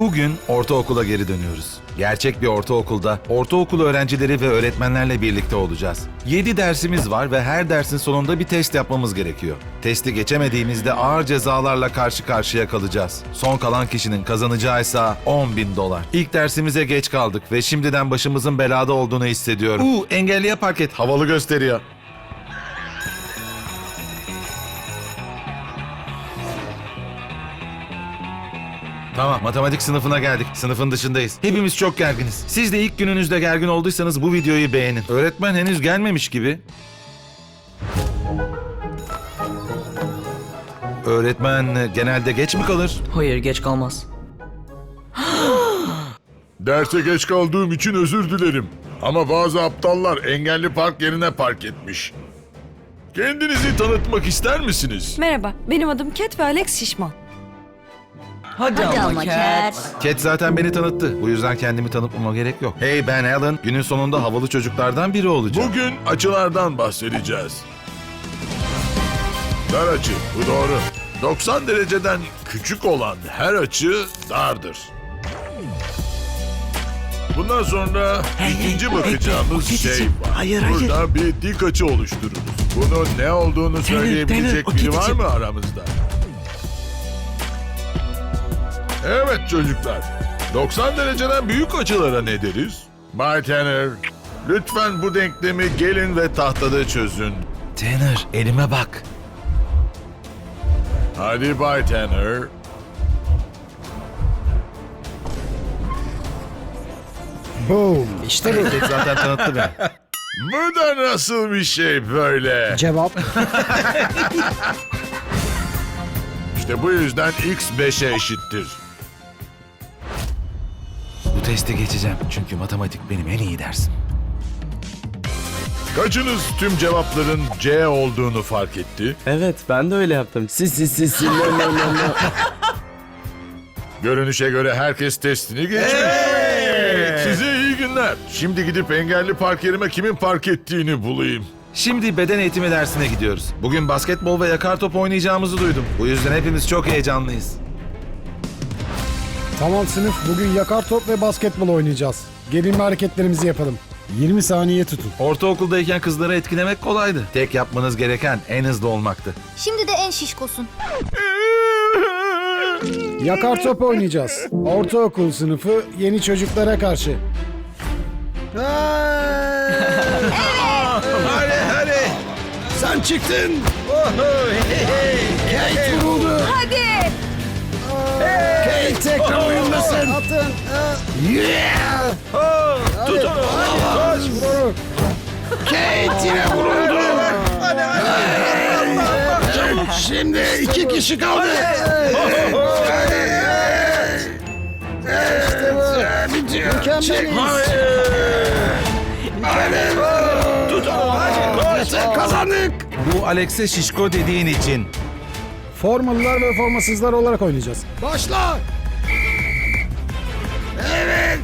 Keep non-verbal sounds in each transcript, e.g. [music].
Bugün ortaokula geri dönüyoruz. Gerçek bir ortaokulda ortaokul öğrencileri ve öğretmenlerle birlikte olacağız. 7 dersimiz var ve her dersin sonunda bir test yapmamız gerekiyor. Testi geçemediğimizde ağır cezalarla karşı karşıya kalacağız. Son kalan kişinin kazanacağı ise 10 bin dolar. İlk dersimize geç kaldık ve şimdiden başımızın belada olduğunu hissediyorum. Uuu engelliye park et. Havalı gösteriyor. Tamam, matematik sınıfına geldik. Sınıfın dışındayız. Hepimiz çok gerginiz. Siz de ilk gününüzde gergin olduysanız bu videoyu beğenin. Öğretmen henüz gelmemiş gibi. Öğretmen genelde geç mi kalır? Hayır geç kalmaz. Derse geç kaldığım için özür dilerim. Ama bazı aptallar engelli park yerine park etmiş. Kendinizi tanıtmak ister misiniz? Merhaba, benim adım Cat ve Alex Şişman. Hadi, Hadi ama, Cat. Cat. Zaten beni tanıttı. Bu yüzden kendimi tanıtmama gerek yok. Hey ben Alan. Günün sonunda havalı çocuklardan biri olacağım. Bugün açılardan bahsedeceğiz. Dar açı, bu doğru. 90 dereceden küçük olan her açı dardır. Bundan sonra ikinci bakacağımız şey var. Burada bir dik açı oluştururuz. Bunun ne olduğunu söyleyebilecek biri var mı aramızda? Evet çocuklar. 90 dereceden büyük açılara ne deriz? Bay Tanner, lütfen bu denklemi gelin ve tahtada çözün. Tanner elime bak. Hadi Bay Tanner. Boom. İşte bu. Zaten tanıttı beni. Bu da nasıl bir şey böyle? Cevap. İşte bu yüzden x 5'e eşittir. Testi geçeceğim. Çünkü matematik benim en iyi dersim. Kaçınız tüm cevapların C olduğunu fark etti? Evet ben de öyle yaptım. Si si si si no no no no. Görünüşe göre herkes testini geçmiş. Size iyi günler. Şimdi gidip engelli park yerime kimin park ettiğini bulayım. Şimdi beden eğitimi dersine gidiyoruz. Bugün basketbol ve yakar top oynayacağımızı duydum. Bu yüzden hepimiz çok heyecanlıyız. Tamam sınıf bugün yakar top ve basketbol oynayacağız. Gerilme hareketlerimizi yapalım. 20 saniye tutun. Ortaokuldayken kızları etkilemek kolaydı. Tek yapmanız gereken en hızlı olmaktı. Şimdi de en şişkosun. Yakar top oynayacağız. Ortaokul sınıfı yeni çocuklara karşı. [laughs] Hadi hadi. Sen çıktın. Kate vuruldu. Kate tekrar oyundasın. Atın. Yeah. Tut onu. Vur. Kate yine vuruldu. Şimdi iki kişi kaldı. İşte bu. Mükemmeliz. Tut onu. Hadi koş. Kazandık. Bu Alex'e şişko dediğin için. Formalılar ve formasızlar olarak oynayacağız. Başla. Evet.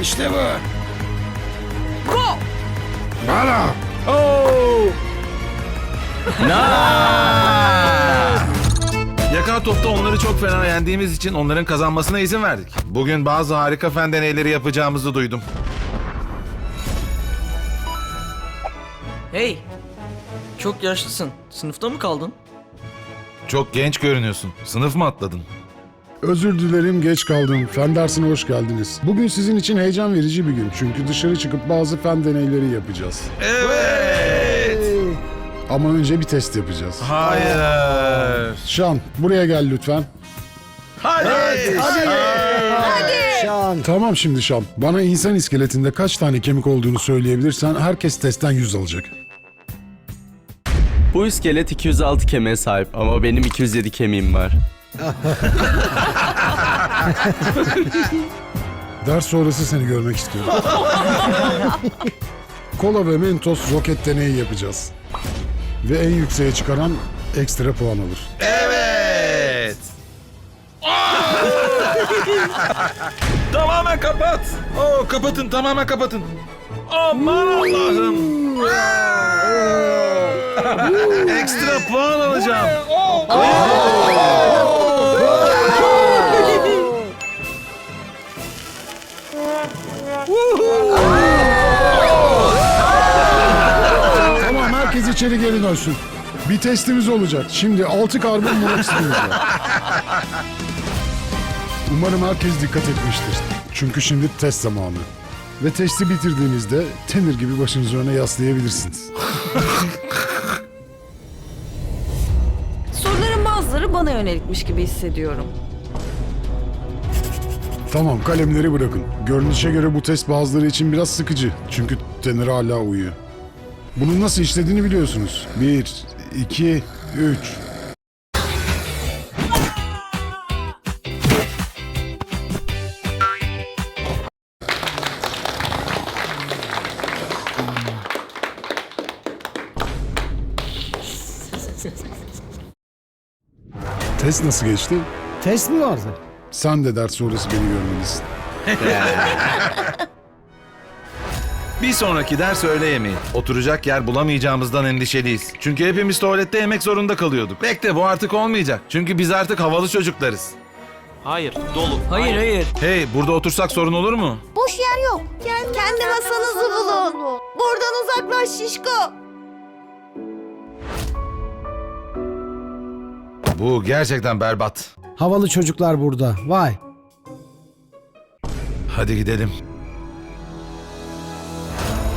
İşte bu. Go! Bana. [laughs] Yakar topta onları çok fena yendiğimiz için onların kazanmasına izin verdik. Bugün bazı harika fen deneyleri yapacağımızı duydum. Hey. Çok yaşlısın. Sınıfta mı kaldın? Çok genç görünüyorsun. Sınıf mı atladın? Özür dilerim geç kaldım. Fen dersine hoş geldiniz. Bugün sizin için heyecan verici bir gün. Çünkü dışarı çıkıp bazı fen deneyleri yapacağız. Evet. Ama önce bir test yapacağız. Hayır. Şan buraya gel lütfen. Hadi. Şan. Tamam şimdi Şan. Bana insan iskeletinde kaç tane kemik olduğunu söyleyebilirsen herkes testten 100 alacak. Bu iskelet 206 kemiğe sahip ama benim 207 kemiğim var. [laughs] Ders sonrası seni görmek istiyorum. [laughs] Kola ve Mentos roket deneyi yapacağız. Ve en yükseğe çıkaran ekstra puan alır. Evet. [laughs] tamamen kapat. Oo, kapatın tamamen kapatın. Aman Allah'ım. Ekstra puan alacağım. Tamam herkes içeri geri dönsün. Bir testimiz olacak. Şimdi 6 karbon var. Umarım herkes dikkat etmiştir. Çünkü şimdi test zamanı. Ve testi bitirdiğinizde Tenir gibi başınızı öne yaslayabilirsiniz. Soruların bazıları bana yönelikmiş gibi hissediyorum. Tamam kalemleri bırakın. Görünüşe göre bu test bazıları için biraz sıkıcı. Çünkü Tenir hala uyuyor. Bunun nasıl işlediğini biliyorsunuz. 1, 2, 3. Test nasıl geçti? Test mi vardı? Sen de ders sonrası beni görmelisin. [laughs] Bir sonraki ders öğle yemeği. Oturacak yer bulamayacağımızdan endişeliyiz. Çünkü hepimiz tuvalette yemek zorunda kalıyorduk. Bekle bu artık olmayacak. Çünkü biz artık havalı çocuklarız. Hayır, dolu. Hayır hayır. Hey burada otursak sorun olur mu? Boş yer yok. Kendi, masanızı bulun. Buradan uzaklaş şişko. Bu gerçekten berbat. Havalı çocuklar burada. Vay. Hadi gidelim.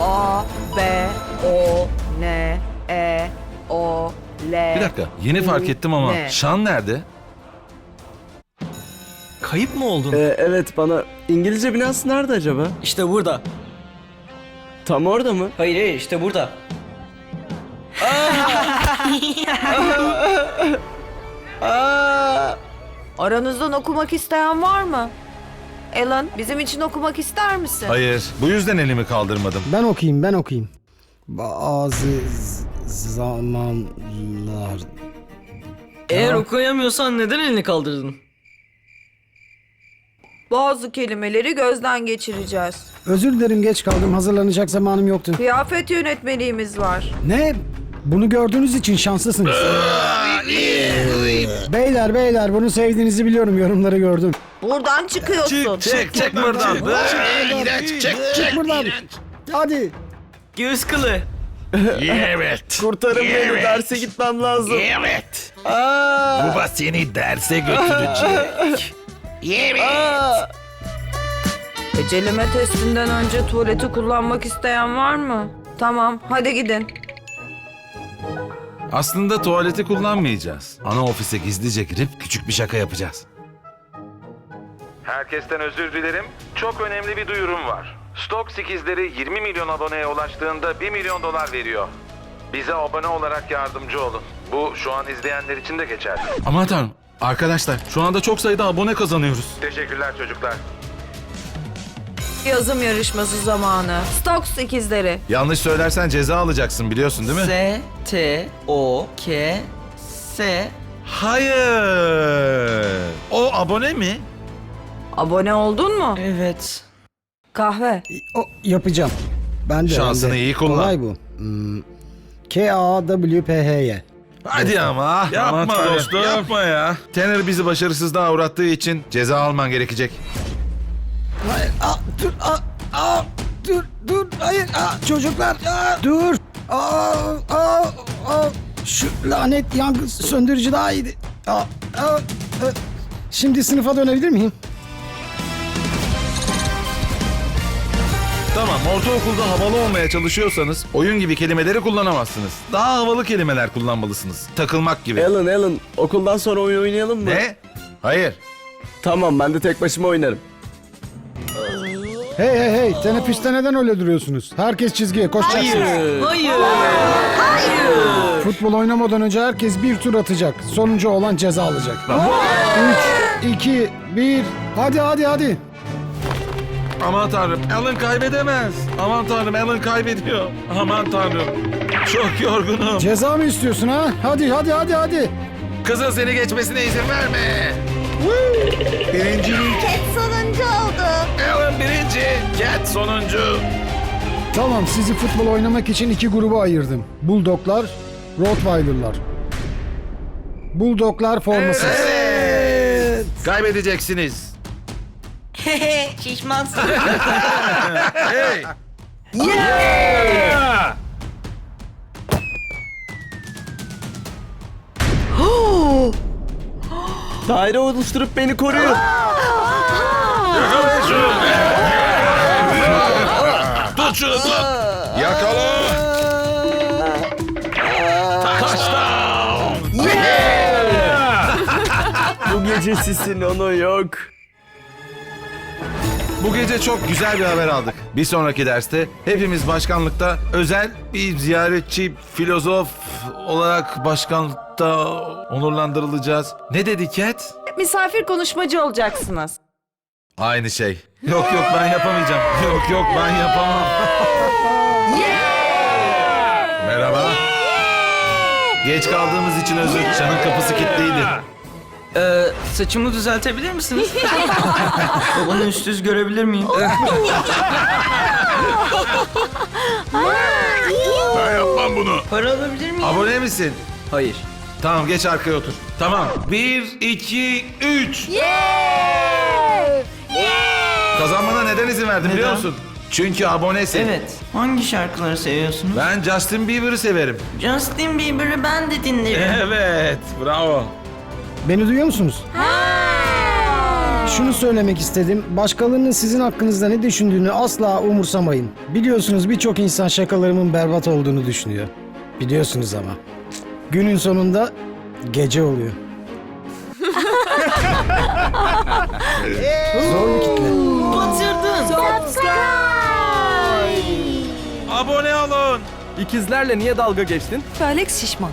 A, B, O, N, E, O, L. Bir dakika yeni fark ettim ama Ne? Şan nerede? Kayıp mı oldun? Ee, evet bana İngilizce binası nerede acaba? İşte burada. Tam orada mı? Hayır hayır işte burada. [laughs] Aranızdan okumak isteyen var mı? Alan, bizim için okumak ister misin? Hayır bu yüzden elimi kaldırmadım. Ben okuyayım, ben okuyayım. Bazı z- zamanlar... Eğer okuyamıyorsan neden elini kaldırdın? Bazı kelimeleri gözden geçireceğiz. Özür dilerim geç kaldım. Hazırlanacak zamanım yoktu. Kıyafet yönetmeliğimiz var. Ne? Bunu gördüğünüz için şanslısınız. beyler beyler bunu sevdiğinizi biliyorum. Yorumları gördüm. Buradan çıkıyorsun. Çek çek buradan. Çık buradan. Hadi. Göğüs kılı. Kurtarın beni derse gitmem lazım. Evet. Aa, Baba seni derse götürecek. aa. Beceleme testinden önce tuvaleti kullanmak isteyen var mı? Tamam, hadi gidin. Aslında tuvaleti kullanmayacağız. Ana ofise gizlice girip küçük bir şaka yapacağız. Herkesten özür dilerim. Çok önemli bir duyurum var. Stok 8'leri 20 milyon aboneye ulaştığında 1 milyon dolar veriyor. Bize abone olarak yardımcı olun. Bu şu an izleyenler için de geçerli. Aman tanrım. Arkadaşlar şu anda çok sayıda abone kazanıyoruz. Teşekkürler çocuklar. Yazım yarışması zamanı. Stok 8'leri. Yanlış söylersen ceza alacaksın biliyorsun değil mi? S T O K S Hayır. O abone mi? Abone oldun mu? Evet. Kahve. O yapacağım. Ben de. Şansını ben de. iyi kullan. Kolay bu. Hmm. K-A-W-P-H-Y. Hadi ama. Yapma dostum. Yapma ya. Tanner bizi başarısızlığa uğrattığı için ceza alman gerekecek. Hayır, aa, dur, aa, aa, dur, dur, hayır, aa, çocuklar, aa, dur, aa, aa, aa, şu lanet yangın söndürücü daha iyiydi. Aa, aa, e, şimdi sınıfa dönebilir miyim? Tamam, ortaokulda havalı olmaya çalışıyorsanız oyun gibi kelimeleri kullanamazsınız. Daha havalı kelimeler kullanmalısınız. Takılmak gibi. Alan Alan okuldan sonra oyun oynayalım mı? Ne? Hayır. Tamam ben de tek başıma oynarım. Hey hey hey teneffüste neden öyle duruyorsunuz? Herkes çizgiye koşacaksınız. Hayır. Futbol oynamadan önce herkes bir tur atacak. Sonuncu olan ceza alacak. 3, 2, 1. Hadi hadi hadi. Aman tanrım, Alan kaybedemez. Aman tanrım, Alan kaybediyor. Aman tanrım. Çok yorgunum. Ceza mı istiyorsun ha? Hadi hadi hadi hadi. Kızın seni geçmesine izin verme. Birincilik. Ket sonuncu oldu. Alan birinci. Cat sonuncu. Tamam sizi futbol oynamak için iki gruba ayırdım. Bulldoglar, Rottweiler'lar. Bulldoglar formasız. Kaybedeceksiniz. [laughs] Şişmansın. [laughs] Hey! [gasps] [gasps] Daire oluşturup beni koruyun. Tut şunu tut. Yakala. Bu gece sisin onu yok. Bu gece çok güzel bir haber aldık. Bir sonraki derste hepimiz başkanlıkta özel bir ziyaretçi filozof olarak başkanlıkta onurlandırılacağız. Ne dedi Cat? Misafir konuşmacı olacaksınız. Aynı şey. [laughs] Yok yok ben yapamayacağım. Yok yok ben yapamam. [laughs] Merhaba. Geç kaldığımız için özür. Çanın kapısı kilitliydi. Ee, saçımı düzeltebilir misiniz? [laughs] Babanı üst düz görebilir miyim? Ben yapmam bunu. Para alabilir miyim? Abone misin? Hayır. Tamam geç arkaya otur. Tamam. Bir, iki, üç. Kazanmana neden izin verdim biliyor Neden? musun? Çünkü abonesin. Evet. Hangi şarkıları seviyorsunuz? Ben Justin Bieber'ı severim. Justin Bieber'ı ben de dinlerim. Evet, bravo. Beni duyuyor musunuz? Şunu söylemek istedim. Başkalarının sizin hakkınızda ne düşündüğünü asla umursamayın. Biliyorsunuz birçok insan şakalarımın berbat olduğunu düşünüyor. Biliyorsunuz ama. Günün sonunda gece oluyor. [laughs] Zor bir kitle. Batırdın. Abone olun. İkizlerle niye dalga geçtin? Felix şişman.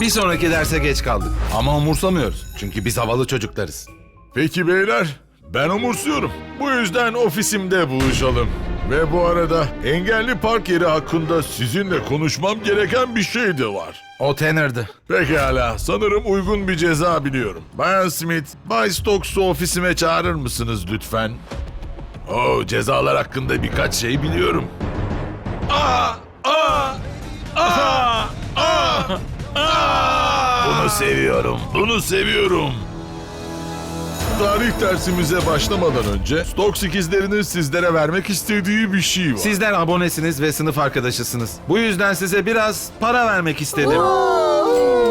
Bir sonraki derse geç kaldık. Ama umursamıyoruz. Çünkü biz havalı çocuklarız. Peki beyler, ben umursuyorum. Bu yüzden ofisimde buluşalım. Ve bu arada engelli park yeri hakkında sizinle konuşmam gereken bir şey de var. O Tanner'dı. Pekala, sanırım uygun bir ceza biliyorum. Bayan Smith, Bay Stokes'u ofisime çağırır mısınız lütfen? Oo, cezalar hakkında birkaç şey biliyorum. Aa! Aa! Aa! Aa! Aa! Bunu seviyorum, bunu seviyorum. Tarih dersimize başlamadan önce Stokes ikizlerinin sizlere vermek istediği bir şey var. Sizler abonesiniz ve sınıf arkadaşısınız. Bu yüzden size biraz para vermek istedim.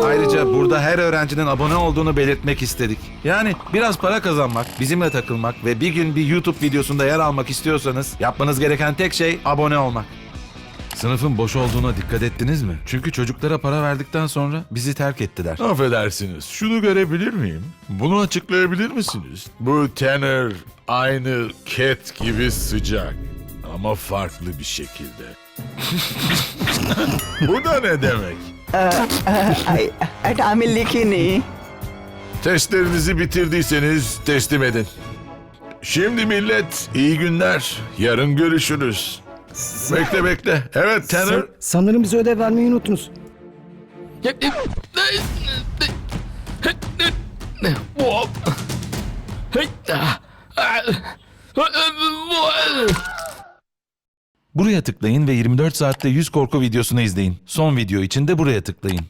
Ayrıca burada her öğrencinin abone olduğunu belirtmek istedik. Yani biraz para kazanmak, bizimle takılmak ve bir gün bir YouTube videosunda yer almak istiyorsanız yapmanız gereken tek şey abone olmak. Sınıfın boş olduğuna dikkat ettiniz mi? Çünkü çocuklara para verdikten sonra bizi terk ettiler. Affedersiniz. Şunu görebilir miyim? Bunu açıklayabilir misiniz? Bu tenor aynı ket gibi sıcak ama farklı bir şekilde. [laughs] Bu da ne demek? Ee, e, Tamil likini. Testlerinizi bitirdiyseniz teslim edin. Şimdi millet iyi günler. Yarın görüşürüz. Bekle bekle. Evet Tanner. Sa- sanırım bize ödev vermeyi unuttunuz. Buraya tıklayın ve 24 saatte 100 korku videosunu izleyin. Son video için de buraya tıklayın.